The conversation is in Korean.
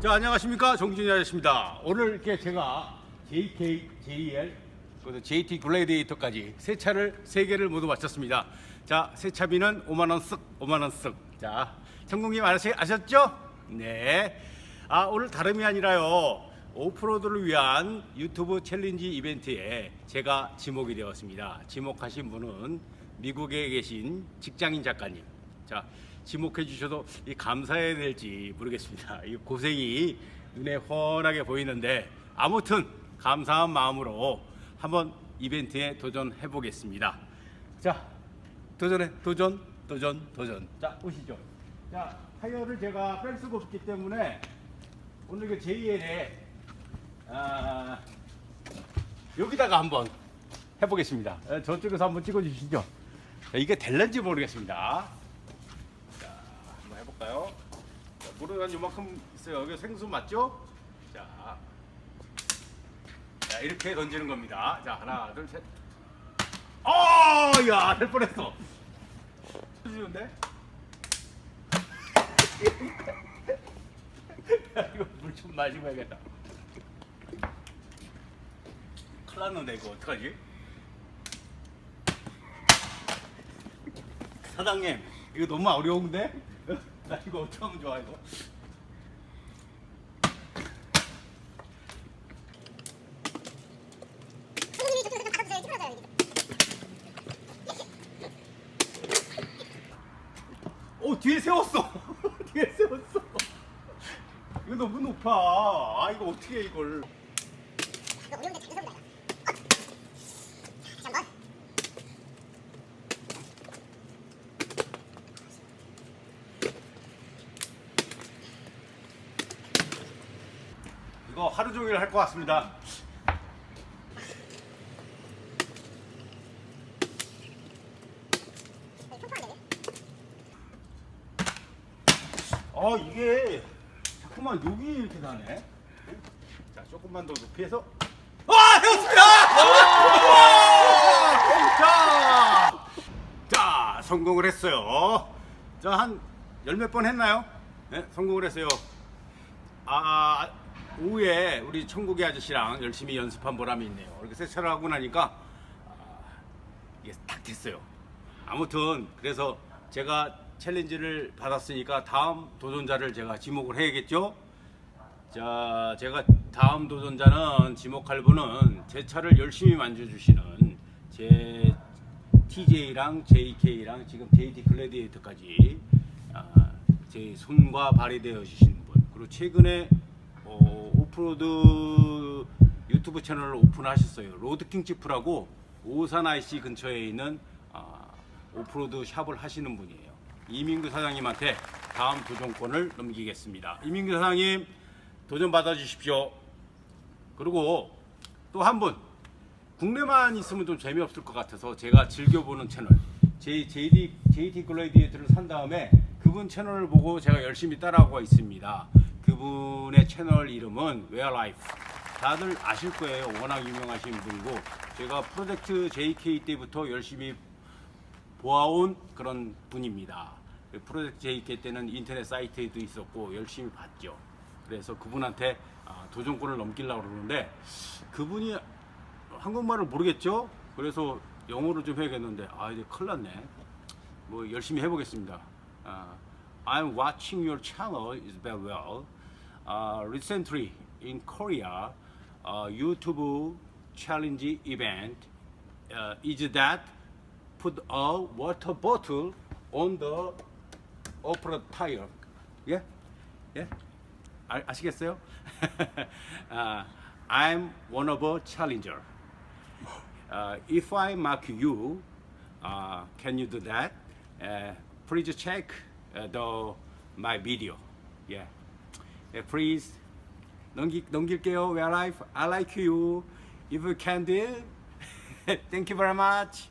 자 안녕하십니까 정진이 아저씨입니다. 오늘 이렇게 제가 JK, JL, 그리고 JT 글래디에이터까지 세 차를 세 개를 모두 마쳤습니다. 자 세차비는 5만 원 쓱, 5만 원 쓱. 자 아저씨 아셨죠? 네. 아 오늘 다름이 아니라요. 오프로드를 위한 유튜브 챌린지 이벤트에 제가 지목이 되었습니다. 지목하신 분은 미국에 계신 직장인 작가님. 자, 지목해 주셔도 이 감사해야 될지 모르겠습니다. 이 고생이 눈에 훤하게 보이는데 아무튼 감사한 마음으로 한번 이벤트에 도전해 보겠습니다. 자, 도전해 도전 도전 도전. 자, 오시죠. 자, 타이어를 제가 뺄 수가 없기 때문에 오늘 그 JL에 아, 여기다가 한번 해보겠습니다. 에, 저쪽에서 한번 찍어 주시죠. 자, 이게 될는지 모르겠습니다. 해볼까요? 자, 물은 한 요만큼 있어요. 여기 생수 맞죠? 자, 자 이렇게 던지는 겁니다. 자, 하나, 둘, 셋. 어, 야, 될 뻔했어. 해주는데? 이거 물 좀 마시고 해야겠다. 큰일 났는데 이거 어떡하지? 사장님 이거 너무 어려운데? 나 이거 어떡하면 좋아 이거? 이게. 어 뒤에 세웠어 뒤에 세웠어 이거 너무 높아 아 이거 어떻게 해 이걸 이거 어려운데 잘 해봅니다. 다시 한 번. 이 거 하루 종일 할 것 같습니다. 아 이게 자꾸만 여기 이렇게 나네. 자 조금만 더 높이해서. 아 해왔습니다! 자, 자 성공을 했어요. 자한 열 몇 번 했나요? 네 성공을 했어요. 아 오후에 우리 천국의 아저씨랑 열심히 연습한 보람이 있네요 이렇게 세차를 하고 나니까 아, 이게 딱 됐어요. 아무튼 그래서 제가 챌린지를 받았으니까 다음 도전자를 제가 지목을 해야겠죠. 자, 제가 다음 도전자는 지목할 분은 제 차를 열심히 만져주시는 제 TJ랑 JK랑 지금 JT 글래디에이터까지 아, 제 손과 발이 되어 주시는 분 그리고 최근에 어, 오프로드 유튜브 채널을 오픈하셨어요. 로드킹 지프라고 오산 IC 근처에 있는 아, 오프로드 샵을 하시는 분이에요. 이민규 사장님한테 다음 도전권을 넘기겠습니다. 이민규 사장님 도전 받아주십시오. 그리고 또 한 분 국내만 있으면 좀 재미없을 것 같아서 제가 즐겨보는 채널 JT 글래디에이터를 산 다음에 그분 채널을 보고 제가 열심히 따라하고 있습니다. 그분의 채널 이름은 Life 다들 아실 거예요. 워낙 유명하신 분이고 제가 프로젝트 JK 때부터 열심히 보아온 그런 분입니다. 그 프로젝트 JK 때는 인터넷 사이트에도 있었고 열심히 봤죠. 그래서 그분한테 아, 도전권을 넘기려고 그러는데 그분이 한국말을 모르겠죠? 그래서 영어로 좀 해야겠는데 아 이제 큰일 났네. 뭐 열심히 해보겠습니다. 아, I'm watching your channel is very well. Uh, recently in Korea, uh, YouTube challenge event uh, is that put a water bottle on the upper tire. 예? 예? 아, 아시겠어요? uh, I'm one of a challenger. Uh, if I mark you, uh, can you do that? Uh, please check uh, the my video. Yeah. yeah please 넘기, 넘길게요. Where I I like you. If you can do, it, thank you very much.